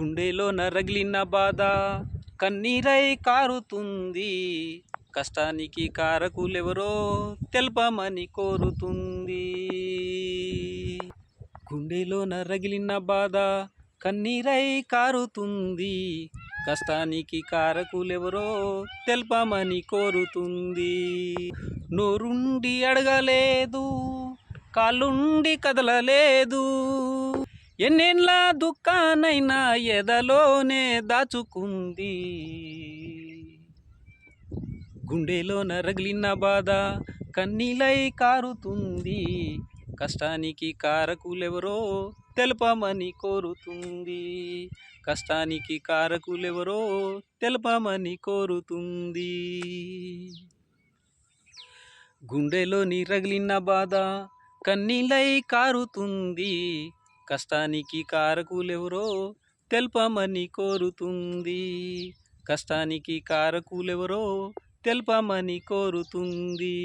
గుండెలో నరగిలిన బాధ కన్నీరై కారుతుంది. కష్టానికి కారకులెవరో తెలపమని కోరుతుంది. గుండెలో నరగిలిన బాధ కన్నీరై కారుతుంది. కష్టానికి కారకులెవరో తెలపమని కోరుతుంది. నోరుండి అడగలేదు కాలుండి కదలలేదు. ఎన్నెన్ల దుఃఖానైనా ఎదలోనే దాచుకుంది. గుండెలోన రగిలిన బాధ కన్నీలై కారుతుంది. కష్టానికి కారకులెవరో తెలపమని కోరుతుంది. కష్టానికి కారకులెవరో తెలపమని కోరుతుంది. గుండెలోని రగిలిన బాధ కన్నీలై కారుతుంది. కష్టానికి కారకులెవరో తెల్పమని కోరుతుంది. కష్టానికి కారకులెవరో తెల్పమని కోరుతుంది.